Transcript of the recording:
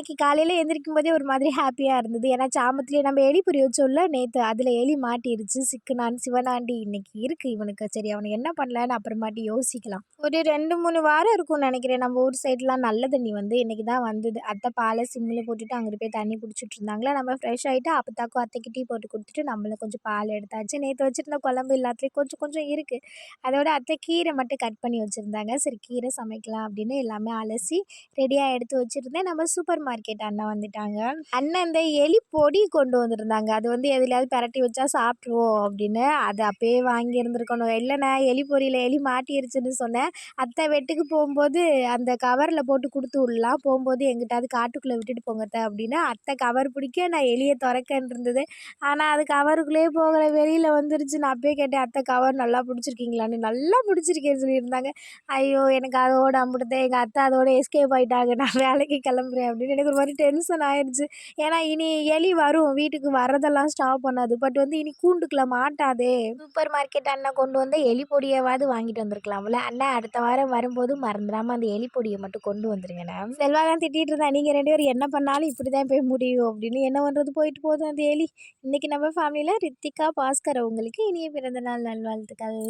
இன்னைக்கு காலையில் எந்திரிக்கும் போதே ஒரு மாதிரி ஹாப்பியாக இருந்தது. ஏன்னா சாமத்துலேயே நம்ம எலி புரிய வச்சோம்ல நேற்று அதில் எலி மாட்டிருச்சு. சிக்குனான் சிவனாண்டி இன்னைக்கு இருக்குது இவனுக்கு. சரி அவனுக்கு என்ன பண்ணலான்னு அப்புறமாட்டி யோசிக்கலாம். ஒரு ரெண்டு மூணு வாரம் இருக்கும்னு நினைக்கிறேன். நம்ம ஊர் சைட்லாம் நல்ல தண்ணி வந்து இன்றைக்கி தான் வந்தது. அத்தை பாலை சிம்மில் போட்டுட்டு அங்கிட்டு போய் தண்ணி குடிச்சிட்டு இருந்தாங்களா? நம்ம ஃப்ரெஷ் ஆகிட்டு அப்பத்தாக்கும் அத்தைக்கு டீ போட்டு கொடுத்துட்டு நம்மளும் கொஞ்சம் பால் எடுத்தாச்சு. நேற்று வச்சுருந்த குழம்பு எல்லாத்துலேயும் கொஞ்சம் கொஞ்சம் இருக்குது அதோட அத்தை கீரை மட்டும் கட் பண்ணி வச்சுருந்தாங்க. சரி கீரை சமைக்கலாம் அப்படின்னு எல்லாமே அலசி ரெடியாக எடுத்து வச்சுருந்தேன். நம்ம சூப்பர் மார்க்கெட் அண்ணன் வந்துட்டாங்க. அண்ணன் இந்த எலி பொடி கொண்டு வந்திருந்தாங்க. அது வந்து எதுலையாவது பரட்டி வச்சா சாப்பிட்ருவோம் அப்படின்னு. அது அப்பயே வாங்கியிருந்துருக்கணும் இல்லைண்ணா எலி பொரியில் எலி மாட்டிருச்சுன்னு சொன்னேன். அத்தை வெட்டுக்கு போகும்போது அந்த கவரில் போட்டு கொடுத்து விடலாம் போகும்போது எங்கிட்டாவது காட்டுக்குள்ளே விட்டுட்டு போங்கத்த அப்படின்னு. அத்தை கவர் பிடிக்க நான் எலியை திறக்கன்னு இருந்தது. ஆனால் அது கவருக்குள்ளேயே போகிற வெளியில் வந்துருச்சு. நான் அப்பயே கேட்டேன் அத்தை கவர் நல்லா பிடிச்சிருக்கீங்களான்னு. நல்லா பிடிச்சிருக்கேன்னு சொல்லியிருந்தாங்க. ஐயோ எனக்கு அதோட அம்பிடுத்த எங்கள் அத்தை அதோட எஸ்கேப் ஆகிட்டாங்க நான் வேலைக்கு கிளம்புறேன் அப்படின்னு எனக்கு ஒரு மாதிரி டென்ஷன் ஆயிடுச்சு ஏன்னா இனி எலி வரும் வீட்டுக்கு வர்றதெல்லாம் ஸ்டாப் பண்ணாது. பட் வந்து இனி கூண்டுக்குள்ள மாட்டாதே. சூப்பர் மார்க்கெட் அண்ணன் கொண்டு வந்த எலி பொடியாவது வாங்கிட்டு வந்திருக்கலாம்ல. அண்ணன் அடுத்த வாரம் வரும்போது மறந்துடாமல் அந்த எலி பொடியை மட்டும் கொண்டு வந்துருங்கண்ணே செல்வா தான் திட்டிகிட்டு இருந்தா நீங்கள் ரெண்டு பேரும் என்ன பண்ணாலும் இப்படி தான் போய் முடியும் அப்படின்னு. என்ன பண்ணுறது போயிட்டு போதும் அந்த எலி. இன்னைக்கு நம்ம ஃபேமிலியில் ரித்திகா பாஸ்கர் அவங்களுக்கு இனிய பிறந்த நாள் நல்வாழ்த்துக்கள்.